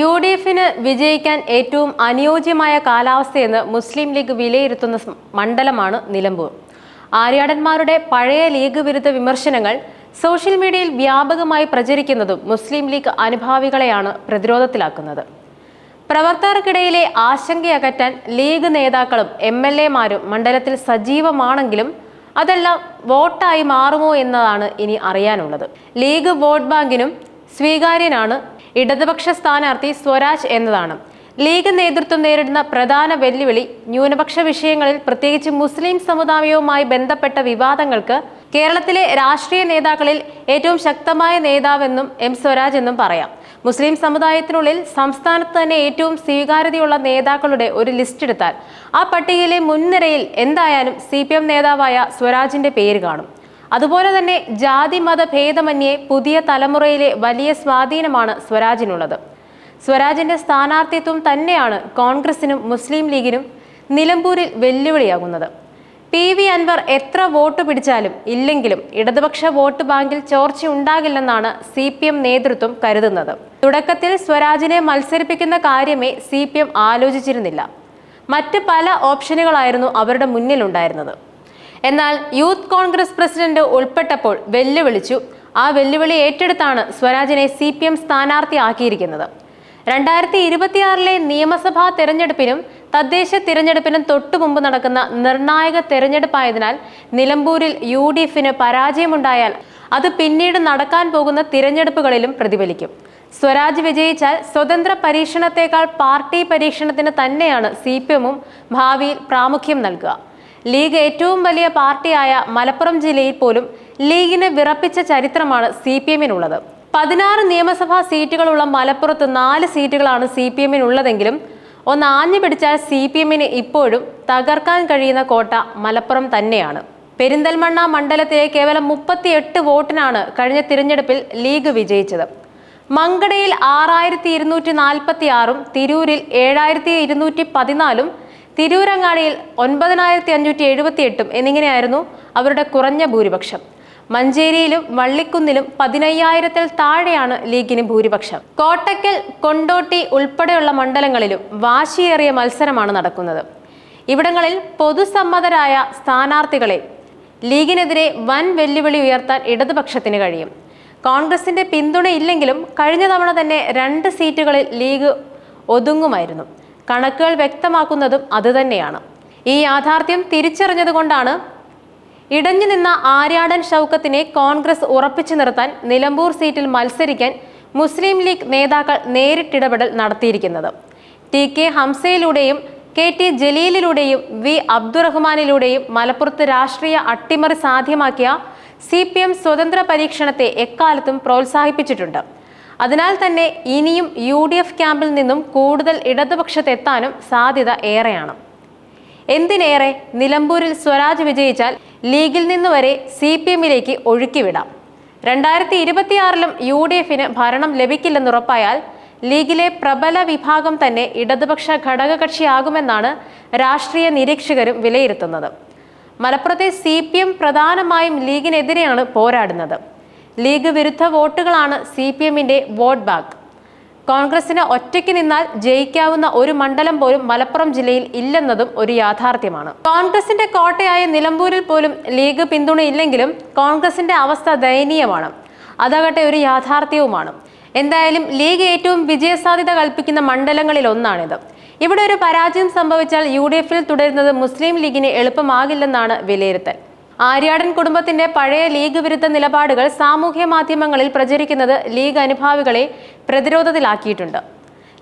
U D എഫിന് വിജയിക്കാൻ ഏറ്റവും അനുയോജ്യമായ കാലാവസ്ഥയെന്ന് മുസ്ലിം ലീഗ് വിലയിരുത്തുന്ന മണ്ഡലമാണ് നിലമ്പൂർ. ആര്യാടന്മാരുടെ പഴയ ലീഗ് വിരുദ്ധ വിമർശനങ്ങൾ സോഷ്യൽ മീഡിയയിൽ വ്യാപകമായി പ്രചരിക്കുന്നതും മുസ്ലിം ലീഗ് അനുഭാവികളെയാണ് പ്രതിരോധത്തിലാക്കുന്നത്. പ്രവർത്തകർക്കിടയിലെ ആശങ്കയകറ്റാൻ ലീഗ് നേതാക്കളും എം എൽ എമാരും മണ്ഡലത്തിൽ സജീവമാണെങ്കിലും അതെല്ലാം വോട്ടായി മാറുമോ എന്നതാണ് ഇനി അറിയാനുള്ളത്. ലീഗ് വോട്ട് ബാങ്കിനും സ്വീകാര്യനാണ് ഇടതുപക്ഷ സ്ഥാനാർത്ഥി സ്വരാജ് എന്നതാണ്. ലീഗ് നേതൃത്വം നേരിടുന്ന പ്രധാന വെല്ലുവിളി ന്യൂനപക്ഷ വിഷയങ്ങളിൽ പ്രത്യേകിച്ച് മുസ്ലിം സമുദായവുമായി ബന്ധപ്പെട്ട വിവാദങ്ങൾക്ക് കേരളത്തിലെ രാഷ്ട്രീയ നേതാക്കളിൽ ഏറ്റവും ശക്തമായ നേതാവെന്നും എം സ്വരാജ് എന്നും പറയാം. മുസ്ലിം സമുദായത്തിനുള്ളിൽ സംസ്ഥാനത്ത് തന്നെ ഏറ്റവും സ്വീകാര്യതയുള്ള നേതാക്കളുടെ ഒരു ലിസ്റ്റ് എടുത്താൽ ആ പട്ടികയിലെ മുൻനിരയിൽ എന്തായാലും സി നേതാവായ സ്വരാജിന്റെ പേര് കാണും. അതുപോലെ തന്നെ ജാതി മത ഭേദമന്യേ പുതിയ തലമുറയിലെ വലിയ സ്വാധീനമാണ് സ്വരാജിനുള്ളത്. സ്വരാജിന്റെ സ്ഥാനാർത്ഥിത്വം തന്നെയാണ് കോൺഗ്രസിനും മുസ്ലിം ലീഗിനും നിലമ്പൂരിൽ വെല്ലുവിളിയാകുന്നത്. പി വി അൻവർ എത്ര വോട്ട് പിടിച്ചാലും ഇല്ലെങ്കിലും ഇടതുപക്ഷ വോട്ട് ബാങ്കിൽ ചോർച്ചയുണ്ടാകില്ലെന്നാണ് സി പി എം നേതൃത്വം കരുതുന്നത്. തുടക്കത്തിൽ സ്വരാജിനെ മത്സരിപ്പിക്കുന്ന കാര്യമേ സി പി എം ആലോചിച്ചിരുന്നില്ല. മറ്റ് പല ഓപ്ഷനുകളായിരുന്നു അവരുടെ മുന്നിലുണ്ടായിരുന്നത്. എന്നാൽ യൂത്ത് കോൺഗ്രസ് പ്രസിഡന്റ് ഉൾപ്പെട്ടപ്പോൾ വെല്ലുവിളിച്ചു. ആ വെല്ലുവിളി ഏറ്റെടുത്താണ് സ്വരാജിനെ സി പി എം സ്ഥാനാർത്ഥിയാക്കിയിരിക്കുന്നത്. രണ്ടായിരത്തി ഇരുപത്തിയാറിലെ നിയമസഭാ തെരഞ്ഞെടുപ്പിനും തദ്ദേശ തിരഞ്ഞെടുപ്പിനും തൊട്ടു മുമ്പ് നടക്കുന്ന നിർണായക തെരഞ്ഞെടുപ്പായതിനാൽ നിലമ്പൂരിൽ യു ഡി എഫിന് പരാജയമുണ്ടായാൽ അത് പിന്നീട് നടക്കാൻ പോകുന്ന തിരഞ്ഞെടുപ്പുകളിലും പ്രതിഫലിക്കും. സ്വരാജ് വിജയിച്ചാൽ സ്വതന്ത്ര പരീക്ഷണത്തെക്കാൾ പാർട്ടി പരീക്ഷണത്തിന് തന്നെയാണ് സി പി എമ്മും ഭാവിയിൽ പ്രാമുഖ്യം നൽകുക. ലീഗ് ഏറ്റവും വലിയ പാർട്ടിയായ മലപ്പുറം ജില്ലയിൽ പോലും ലീഗിനെ വിറപ്പിച്ച ചരിത്രമാണ് സി പി എമ്മിനുള്ളത്. പതിനാറ് നിയമസഭാ സീറ്റുകളുള്ള മലപ്പുറത്ത് നാല് സീറ്റുകളാണ് സി പി എമ്മിനുള്ളതെങ്കിലും ഒന്ന് ആഞ്ഞു പിടിച്ചാൽ സി പി എമ്മിന് ഇപ്പോഴും തകർക്കാൻ കഴിയുന്ന കോട്ട മലപ്പുറം തന്നെയാണ്. പെരിന്തൽമണ്ണ മണ്ഡലത്തിലെ കേവലം മുപ്പത്തിയെട്ട് വോട്ടിനാണ് കഴിഞ്ഞ തിരഞ്ഞെടുപ്പിൽ ലീഗ് വിജയിച്ചത്. മങ്കടയിൽ ആറായിരത്തി ഇരുന്നൂറ്റി നാൽപ്പത്തി ആറും തിരൂരിൽ ഏഴായിരത്തി ഇരുന്നൂറ്റി പതിനാലും തിരൂരങ്ങാടിയിൽ ഒൻപതിനായിരത്തി അഞ്ഞൂറ്റി എഴുപത്തി എട്ടും എന്നിങ്ങനെയായിരുന്നു അവരുടെ കുറഞ്ഞ ഭൂരിപക്ഷം. മഞ്ചേരിയിലും വള്ളിക്കുന്നിലും പതിനയ്യായിരത്തിൽ താഴെയാണ് ലീഗിന് ഭൂരിപക്ഷം. കോട്ടക്കൽ കൊണ്ടോട്ടി ഉൾപ്പെടെയുള്ള മണ്ഡലങ്ങളിലും വാശിയേറിയ മത്സരമാണ് നടക്കുന്നത്. ഇവിടങ്ങളിൽ പൊതുസമ്മതരായ സ്ഥാനാർത്ഥികളെ ലീഗിനെതിരെ വൻ വെല്ലുവിളി ഉയർത്താൻ ഇടതുപക്ഷത്തിന് കഴിയും. കോൺഗ്രസിന്റെ പിന്തുണയില്ലെങ്കിലും കഴിഞ്ഞ തവണ തന്നെ രണ്ട് സീറ്റുകളിൽ ലീഗ് ഒതുങ്ങുമായിരുന്നു. കണക്കുകൾ വ്യക്തമാക്കുന്നതും അതുതന്നെയാണ്. ഈ യാഥാർത്ഥ്യം തിരിച്ചറിഞ്ഞതുകൊണ്ടാണ് ഇടഞ്ഞു നിന്ന ആര്യാടൻ ഷൗക്കത്തിനെ കോൺഗ്രസ് ഉറപ്പിച്ചു നിർത്താൻ നിലമ്പൂർ സീറ്റിൽ മത്സരിക്കാൻ മുസ്ലിം ലീഗ് നേതാക്കൾ നേരിട്ടിടപെടൽ നടത്തിയിരിക്കുന്നത്. ടി കെ ഹംസയിലൂടെയും കെ ടി ജലീലിലൂടെയും വി അബ്ദുറഹ്മാനിലൂടെയും മലപ്പുറത്ത് രാഷ്ട്രീയ അട്ടിമറി സാധ്യമാക്കിയ സി പി എം സ്വതന്ത്ര പരീക്ഷണത്തെ എക്കാലത്തും പ്രോത്സാഹിപ്പിച്ചിട്ടുണ്ട്. അതിനാൽ തന്നെ ഇനിയും യു ഡി എഫ് ക്യാമ്പിൽ നിന്നും കൂടുതൽ ഇടതുപക്ഷത്തെത്താനും സാധ്യത ഏറെയാണ്. എന്തിനേറെ നിലമ്പൂരിൽ സ്വരാജ് വിജയിച്ചാൽ ലീഗിൽ നിന്ന് വരെ സി പി എമ്മിലേക്ക് ഒഴുക്കിവിടാം. രണ്ടായിരത്തി ഇരുപത്തിയാറിലും യു ഡി എഫിന് ഭരണം ലഭിക്കില്ലെന്നുറപ്പായാൽ ലീഗിലെ പ്രബല വിഭാഗം തന്നെ ഇടതുപക്ഷ ഘടകകക്ഷിയാകുമെന്നാണ് രാഷ്ട്രീയ നിരീക്ഷകരും വിലയിരുത്തുന്നത്. മലപ്പുറത്തെ സി പി എം പ്രധാനമായും ലീഗിനെതിരെയാണ് പോരാടുന്നത്. ലീഗ് വിരുദ്ധ വോട്ടുകളാണ് സി പി എമ്മിന്റെ വോട്ട് ബാങ്ക്. കോൺഗ്രസിന് ഒറ്റയ്ക്ക് നിന്നാൽ ജയിക്കാവുന്ന ഒരു മണ്ഡലം പോലും മലപ്പുറം ജില്ലയിൽ ഇല്ലെന്നതും ഒരു യാഥാർത്ഥ്യമാണ്. കോൺഗ്രസിന്റെ കോട്ടയായ നിലമ്പൂരിൽ പോലും ലീഗ് പിന്തുണയില്ലെങ്കിലും കോൺഗ്രസിന്റെ അവസ്ഥ ദയനീയമാണ്. അതാകട്ടെ ഒരു യാഥാർത്ഥ്യവുമാണ്. എന്തായാലും ലീഗ് ഏറ്റവും വിജയസാധ്യത കൽപ്പിക്കുന്ന മണ്ഡലങ്ങളിൽ ഒന്നാണിത്. ഇവിടെ ഒരു പരാജയം സംഭവിച്ചാൽ യു ഡി എഫിൽ തുടരുന്നത് മുസ്ലിം ലീഗിന് എളുപ്പമാകില്ലെന്നാണ് വിലയിരുത്തൽ. ആര്യാടൻ കുടുംബത്തിന്റെ പഴയ ലീഗ് വിരുദ്ധ നിലപാടുകൾ സാമൂഹ്യ മാധ്യമങ്ങളിൽ പ്രചരിക്കുന്നത് ലീഗ് അനുഭാവികളെ പ്രതിരോധത്തിലാക്കിയിട്ടുണ്ട്.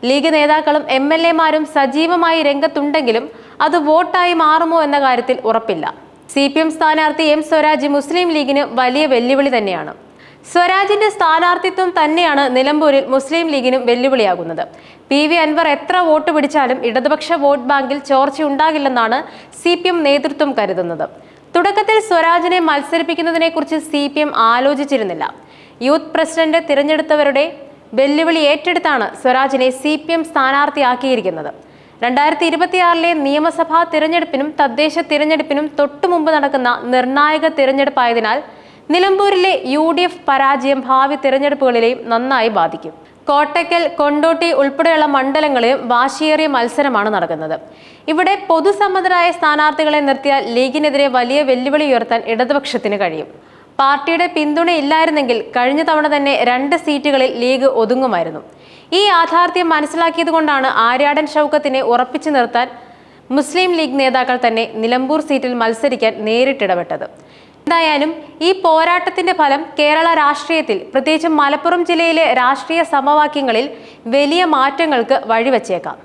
ലീഗ് നേതാക്കളും എം എൽ എമാരും സജീവമായി രംഗത്തുണ്ടെങ്കിലും അത് വോട്ടായി മാറുമോ എന്ന കാര്യത്തിൽ ഉറപ്പില്ല. സി പി എം സ്ഥാനാർത്ഥി എം സ്വരാജ് മുസ്ലിം ലീഗിന് വലിയ വെല്ലുവിളി തന്നെയാണ്. സ്വരാജിന്റെ സ്ഥാനാർത്ഥിത്വം തന്നെയാണ് നിലമ്പൂരിൽ മുസ്ലിം ലീഗിനും വെല്ലുവിളിയാകുന്നത്. പി വി അൻവർ എത്ര വോട്ട് പിടിച്ചാലും ഇടതുപക്ഷ വോട്ട് ബാങ്കിൽ ചോർച്ചയുണ്ടാകില്ലെന്നാണ് സി പി എം നേതൃത്വം കരുതുന്നത്. തുടക്കത്തിൽ സ്വരാജിനെ മത്സരിപ്പിക്കുന്നതിനെക്കുറിച്ച് സി പി എം ആലോചിച്ചിരുന്നില്ല. യൂത്ത് പ്രസിഡന്റ് തിരഞ്ഞെടുത്തവരുടെ വെല്ലുവിളി ഏറ്റെടുത്താണ് സ്വരാജിനെ സി പി എം സ്ഥാനാർത്ഥിയാക്കിയിരിക്കുന്നത്. രണ്ടായിരത്തി ഇരുപത്തിയാറിലെ നിയമസഭാ തിരഞ്ഞെടുപ്പിനും തദ്ദേശ തിരഞ്ഞെടുപ്പിനും തൊട്ടുമുമ്പ് നടക്കുന്ന നിർണായക തിരഞ്ഞെടുപ്പായതിനാൽ നിലമ്പൂരിലെ യു ഡി എഫ് പരാജയം ഭാവി തിരഞ്ഞെടുപ്പുകളിലെയും നന്നായി ബാധിക്കും. കോട്ടയ്ക്കൽ കൊണ്ടോട്ടി ഉൾപ്പെടെയുള്ള മണ്ഡലങ്ങളിലും വാശിയേറിയ മത്സരമാണ് നടക്കുന്നത്. ഇവിടെ പൊതുസമ്മതരായ സ്ഥാനാർത്ഥികളെ നിർത്തിയാൽ ലീഗിനെതിരെ വലിയ വെല്ലുവിളി ഉയർത്താൻ ഇടതുപക്ഷത്തിന് കഴിയും. പാർട്ടിയുടെ പിന്തുണയില്ലായിരുന്നെങ്കിൽ കഴിഞ്ഞ തവണ തന്നെ രണ്ട് സീറ്റുകളിൽ ലീഗ് ഒതുങ്ങുമായിരുന്നു. ഈ യാഥാർത്ഥ്യം മനസ്സിലാക്കിയതുകൊണ്ടാണ് ആര്യാടൻ ഷൗക്കത്തിനെ ഉറപ്പിച്ചു നിർത്താൻ മുസ്ലിം ലീഗ് നേതാക്കൾ തന്നെ നിലമ്പൂർ സീറ്റിൽ മത്സരിക്കാൻ നേരിട്ടിടപെട്ടത്. എന്തായാലും ഈ പോരാട്ടത്തിന്റെ ഫലം കേരള രാഷ്ട്രീയത്തിൽ പ്രത്യേകിച്ച് മലപ്പുറം ജില്ലയിലെ രാഷ്ട്രീയ സമവാക്യങ്ങളിൽ വലിയ മാറ്റങ്ങൾക്ക് വഴിവെച്ചേക്കാം.